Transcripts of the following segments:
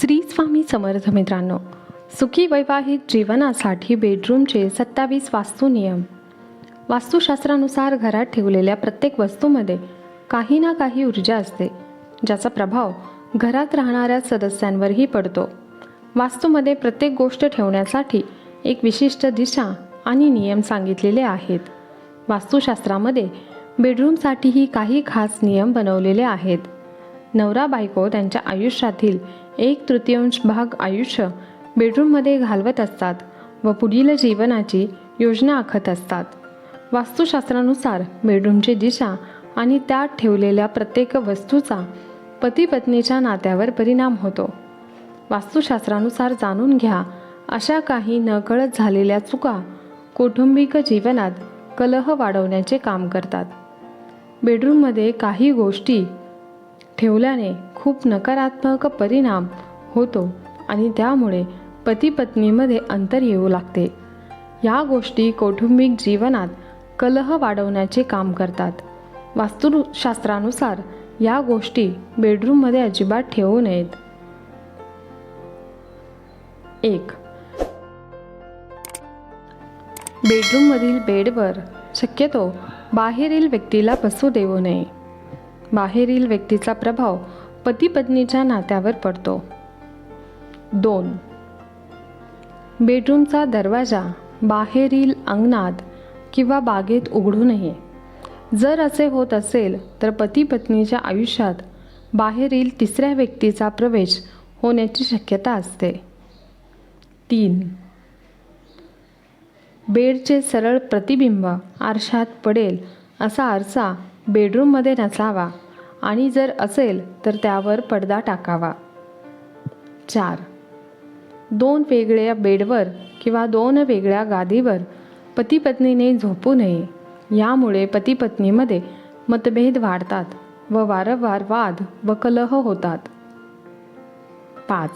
श्री स्वामी समर्थ मित्रांनो सुखी वैवाहिक जीवनासाठी बेडरूमचे सत्तावीस वास्तू नियम. वास्तुशास्त्रानुसार घरात ठेवलेल्या प्रत्येक वस्तूमध्ये काही ना काही ऊर्जा असते ज्याचा प्रभाव घरात राहणाऱ्या सदस्यांवरही पडतो. वास्तूमध्ये प्रत्येक गोष्ट ठेवण्यासाठी एक विशिष्ट दिशा आणि नियम सांगितलेले आहेत. वास्तुशास्त्रामध्ये बेडरूमसाठीही काही खास नियम बनवलेले आहेत. नवरा बायको त्यांच्या आयुष्यातील एक तृतीयांश भाग आयुष्य बेडरूममध्ये घालवत असतात व पुढील जीवनाची योजना आखत असतात. वास्तुशास्त्रानुसार बेडरूमची दिशा आणि त्यात ठेवलेल्या प्रत्येक वस्तूचा पती पत्नीच्या नात्यावर परिणाम होतो. वास्तुशास्त्रानुसार जाणून घ्या अशा काही नकळत झालेल्या चुका कौटुंबिक जीवनात कलह वाढवण्याचे काम करतात. बेडरूममध्ये काही गोष्टी ठेवल्याने खूप नकारात्मक परिणाम होतो आणि त्यामुळे पती पत्नीमध्ये अंतर येऊ लागते. या गोष्टी कौटुंबिक जीवनात कलह वाढवण्याचे काम करतात. वास्तुशास्त्रानुसार या गोष्टी बेडरूममध्ये अजिबात ठेवू नयेत. एक. बेडरूममधील बेडवर शक्यतो बाहेरील व्यक्तीला बसू देऊ नये. बाहेरील व्यक्तीचा प्रभाव पती पत्नीच्या नात्यावर पडतो. दोन. बेडरूमचा दरवाजा बाहेरील अंगणात किंवा बागेत उघडू नये. जर असे होत असेल तर पती पत्नीच्या आयुष्यात बाहेरील तिसऱ्या व्यक्तीचा प्रवेश होण्याची शक्यता असते. तीन. बेडचे सरळ प्रतिबिंब आरशात पडेल असा आरसा बेडरूममध्ये नसावा. आणि जर असेल तर त्यावर पडदा टाकावा. चार. दोन वेगळ्या बेडवर किंवा दोन वेगळ्या गादीवर पती पत्नीने झोपू नये. यामुळे पती पत्नीमध्ये मतभेद वाढतात व वारंवार वाद व कलह होतात. पाच.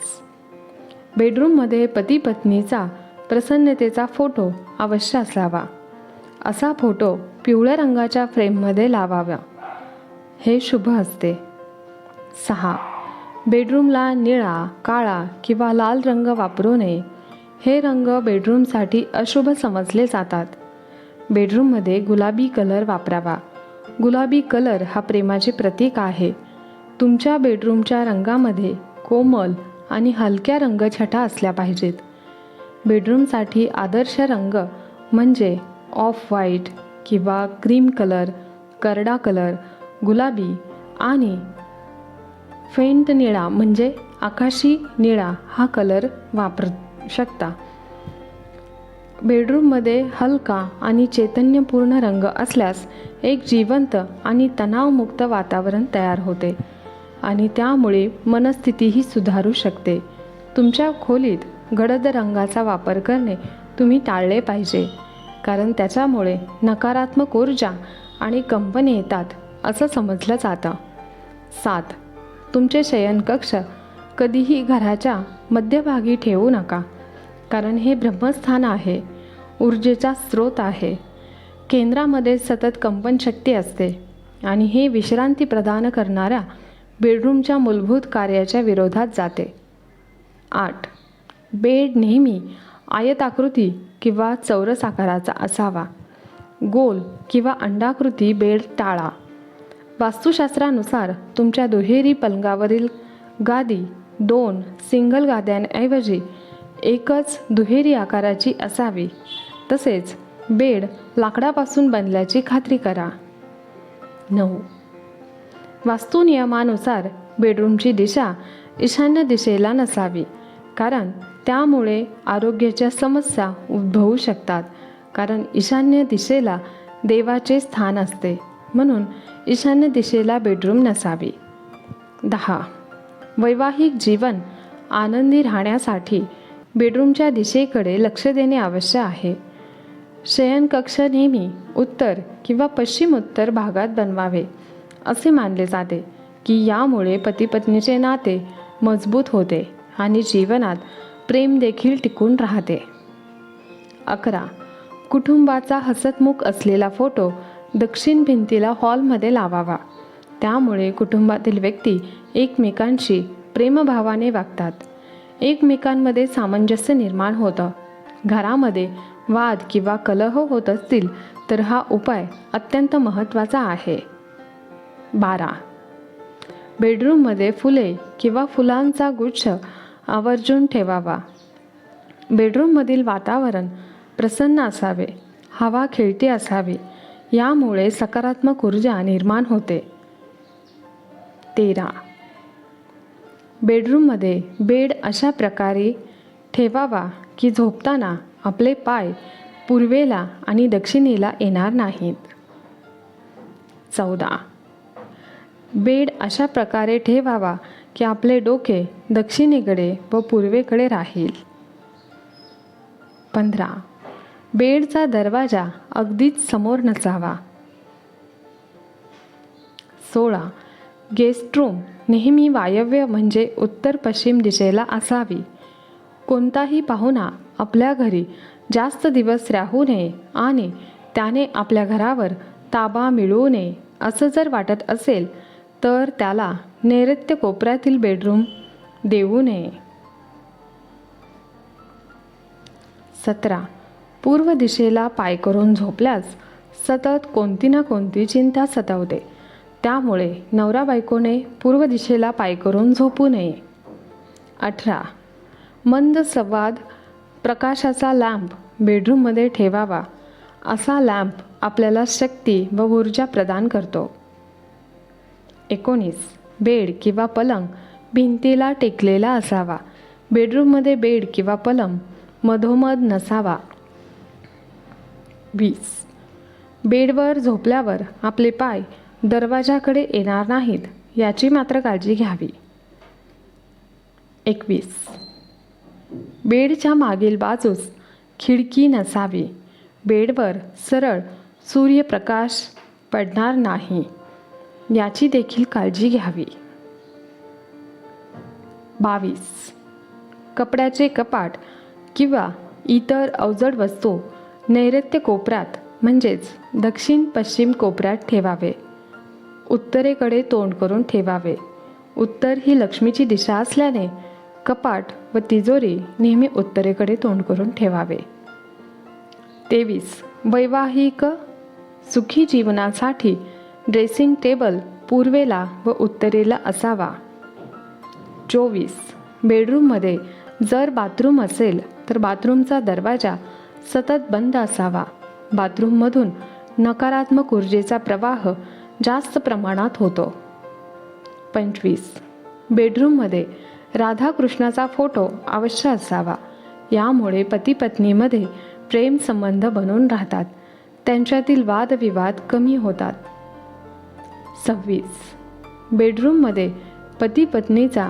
बेडरूममध्ये पती पत्नीचा प्रसन्नतेचा फोटो अवश्य असावा. असा फोटो पिवळ्या रंगाच्या फ्रेममध्ये लावावा. हे शुभ असते. सहा. बेडरूमला निळा काळा किंवा लाल रंग वापरू नये. हे रंग बेडरूमसाठी अशुभ समजले जातात. बेडरूममध्ये गुलाबी कलर वापरावा. गुलाबी कलर हा प्रेमाचे प्रतीक आहे. तुमच्या बेडरूमच्या रंगामध्ये कोमल आणि हलक्या रंगछटा असल्या पाहिजेत. बेडरूमसाठी आदर्श रंग म्हणजे ऑफ व्हाईट किंवा क्रीम कलर करडा कलर गुलाबी आणि फेंट निळा म्हणजे आकाशी निळा हा कलर वापरू शकता. बेडरूममध्ये हलका आणि चैतन्यपूर्ण रंग असल्यास एक जिवंत आणि तणावमुक्त वातावरण तयार होते आणि त्यामुळे मनस्थितीही सुधारू शकते. तुमच्या खोलीत गडद रंगाचा वापर करणे तुम्ही टाळले पाहिजे कारण त्याच्यामुळे नकारात्मक ऊर्जा आणि कंपनी येतात. असं समजलं जातं. सात. तुमचे शयनकक्ष कधीही घराच्या मध्यभागी ठेवू नका. कारण हे ब्रह्मस्थान आहे. ऊर्जेचा स्रोत आहे. केंद्रामध्ये सतत कंपनशक्ती असते. आणि हे विश्रांती प्रदान करणाऱ्या बेडरूमच्या मूलभूत कार्याच्या विरोधात जाते. आठ. बेड नेहमी आयताकृती किंवा चौरस आकाराचा असावा. गोल किंवा अंडाकृती बेड टाळा. वास्तुशास्त्रानुसार तुमच्या दुहेरी पलंगावरील गादी दोन सिंगल गाद्यांऐवजी एकच दुहेरी आकाराची असावी. तसेच बेड लाकडापासून बनल्याची खात्री करा. नऊ. वास्तुनियमानुसार बेडरूमची दिशा ईशान्य दिशेला नसावी कारण त्यामुळे आरोग्याच्या समस्या उद्भवू शकतात कारण ईशान्य दिशेला देवाचे स्थान असते. म्हणून ईशान्य दिशेला बेडरूम नसावी. दहा. वैवाहिक जीवन आनंदी राहण्यासाठी बेडरूमच्या दिशेकडे लक्ष देणे आवश्यक आहे. शयनकक्ष नेहमी उत्तर किंवा पश्चिम उत्तर भागात बनवावे असे मानले जाते की यामुळे पतीपत्नीचे नाते मजबूत होते आणि जीवनात प्रेम देखील टिकून राहते. अकरा. कुटुंबाचा हसतमुख असलेला फोटो दक्षिण भिंतीला हॉलमध्ये लावावा. त्यामुळे कुटुंबातील व्यक्ती एकमेकांशी प्रेमभावाने वागतात. एकमेकांमध्ये सामंजस्य निर्माण होतं. घरामध्ये वाद किंवा कलह होत असतील तर हा उपाय अत्यंत महत्त्वाचा आहे. बारा. बेडरूममध्ये फुले किंवा फुलांचा गुच्छ आवर्जून ठेवावा. बेडरूममधील वातावरण प्रसन्न असावे. हवा खेळती असावी. यामुळे सकारात्मक ऊर्जा निर्माण होते. तेरा. बेडरूममध्ये बेड अशा प्रकारे ठेवावा की झोपताना आपले पाय पूर्वेला आणि दक्षिणेला येणार नाहीत. चौदा. बेड अशा प्रकारे ठेवावा की आपले डोके दक्षिणेकडे व पूर्वेकडे राहील. पंधरा. बेडचा दरवाजा अगदीच समोर नसावा सोळा. गेस्टरूम नेहमी वायव्य म्हणजे उत्तर पश्चिम दिशेला असावी. कोणताही पाहुणा आपल्या घरी जास्त दिवस राहू नये आणि त्याने आपल्या घरावर ताबा मिळवू नये असं जर वाटत असेल तर त्याला नैऋत्य कोपऱ्यातील बेडरूम देऊ नये. सतरा. पूर्व दिशेला पाय करून झोपल्यास सतत कोणती ना कोणती चिंता सतावते. त्यामुळे नवरा बायकोने पूर्व दिशेला पाय करून झोपू नये. अठरा. मंद संवाद प्रकाशाचा लॅम्प बेडरूममध्ये ठेवावा. असा लॅम्प आपल्याला शक्ती व ऊर्जा प्रदान करतो. एकोणीस. बेड किंवा पलंग भिंतीला टेकलेला असावा. बेडरूममध्ये बेड किंवा पलंग मधोमध नसावा. वीस. बेडवर झोपल्यावर आपले पाय दरवाजाकडे येणार नाहीत याची मात्र काळजी घ्यावी. एकवीस. बेडच्या मागील बाजूस खिडकी नसावी. बेडवर सरळ सूर्यप्रकाश पडणार नाही याची देखील काळजी घ्यावी. बावीस. कपड्याचे कपाट किंवा इतर अवजड वस्तू नैऋत्य कोपरात म्हणजेच दक्षिण पश्चिम कोपऱ्यात ठेवावे. उत्तरेकडे तोंड करून ठेवावे. उत्तर ही लक्ष्मीची दिशा असल्याने कपाट व तिजोरी नेहमी उत्तरेकडे तोंड करून ठेवावे. तेवीस. वैवाहिक सुखी जीवनासाठी ड्रेसिंग टेबल पूर्वेला व उत्तरेला असावा. चोवीस. बेडरूममध्ये जर बाथरूम असेल तर बाथरूमचा दरवाजा सतत बंद असावा. बाथरूममधून नकारात्मक ऊर्जेचा प्रवाह जास्त प्रमाणात होतो. पंचवीस. बेडरूममध्ये राधाकृष्णाचा फोटो अवश्य असावा. यामुळे पती पत्नीमध्ये प्रेम संबंध बनून राहतात. त्यांच्यातील वादविवाद कमी होतात. सव्वीस. बेडरूममध्ये पती पत्नीचा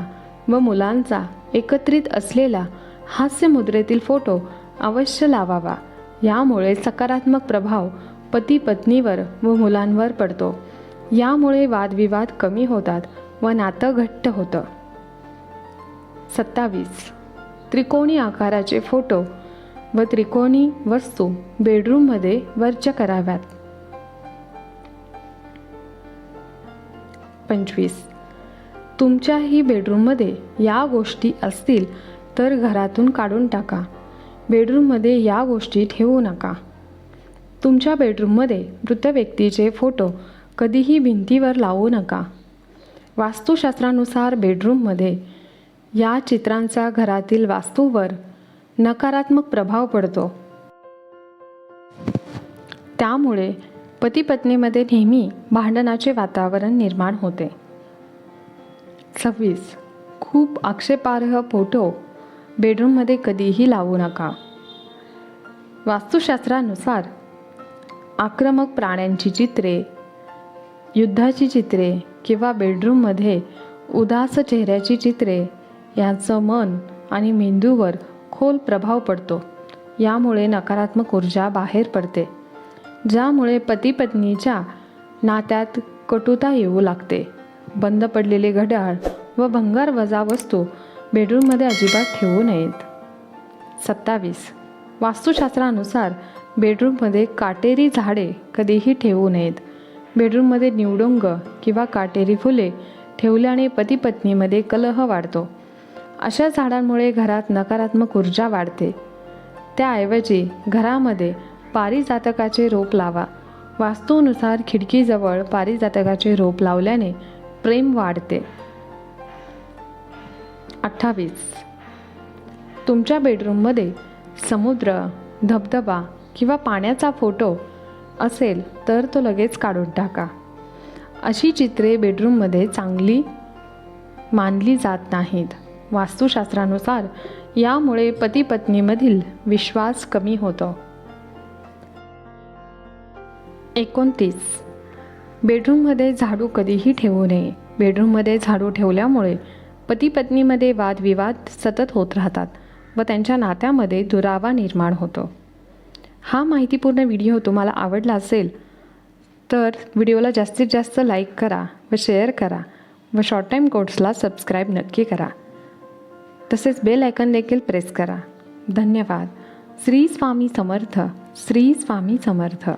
व मुलांचा एकत्रित असलेला हास्यमुद्रेतील फोटो अवश्य लावावा. यामुळे सकारात्मक प्रभाव पती पत्नीवर व मुलांवर पडतो. यामुळे वादविवाद कमी होतात व नातं घट्ट होतं. सत्तावीस. त्रिकोणी आकाराचे फोटो व त्रिकोणी वस्तू बेडरूममध्ये वर्ज कराव्यात. पंचवीस. तुमच्याही बेडरूममध्ये या गोष्टी असतील तर घरातून काढून टाका. बेडरूममध्ये या गोष्टी ठेवू नका. तुमच्या बेडरूममध्ये मृत व्यक्तीचे फोटो कधीही भिंतीवर लावू नका. वास्तुशास्त्रानुसार बेडरूममध्ये या चित्रांचा घरातील वास्तूवर नकारात्मक प्रभाव पडतो. त्यामुळे पती पत्नीमध्ये नेहमी भांडणाचे वातावरण निर्माण होते. सव्वीस. खूप आक्षेपार्ह फोटो बेडरूममध्ये कधीही लावू नका. वास्तुशास्त्रानुसार आक्रमक प्राण्यांची चित्रे युद्धाची चित्रे किंवा बेडरूममध्ये उदास चेहऱ्याची चित्रे यांचं मन आणि मेंदूवर खोल प्रभाव पडतो. यामुळे नकारात्मक ऊर्जा बाहेर पडते ज्यामुळे पती पत्नीच्या नात्यात कटुता येऊ लागते. बंद पडलेले घड्याळ व भंगार वजा वस्तू बेडरूममध्ये अजिबात ठेवू नयेत. सत्तावीस. वास्तुशास्त्रानुसार बेडरूममध्ये काटेरी झाडे कधीही ठेवू नयेत. बेडरूममध्ये निवडुंग किंवा काटेरी फुले ठेवल्याने पती पत्नीमध्ये कलह वाढतो. अशा झाडांमुळे घरात नकारात्मक ऊर्जा वाढते. त्याऐवजी घरामध्ये पारिजातकाचे रोप लावा. वास्तूनुसार खिडकीजवळ पारिजातकाचे रोप लावल्याने प्रेम वाढते. अठ्ठावीस. तुमच्या बेडरूममध्ये समुद्र धबधबा किंवा पाण्याचा फोटो असेल तर तो लगेच काढून टाका. अशी चित्रे बेडरूममध्ये चांगली मानली जात नाहीत. वास्तुशास्त्रानुसार यामुळे पती पत्नीमधील विश्वास कमी होतो. एकोणतीस. बेडरूममध्ये झाडू कधीही ठेवू नये. बेडरूममध्ये झाडू ठेवल्यामुळे पती पत्नीमध्ये वादविवाद सतत होत राहतात व त्यांच्या नात्यामध्ये दुरावा निर्माण होतो. हा माहितीपूर्ण व्हिडिओ तुम्हाला आवडला असेल तर व्हिडिओला जास्तीत जास्त लाईक करा व शेअर करा व शॉर्ट टाईम कोड्सला सबस्क्राईब नक्की करा. तसेच बेल आयकन देखील प्रेस करा. धन्यवाद. श्री स्वामी समर्थ. श्री स्वामी समर्थ.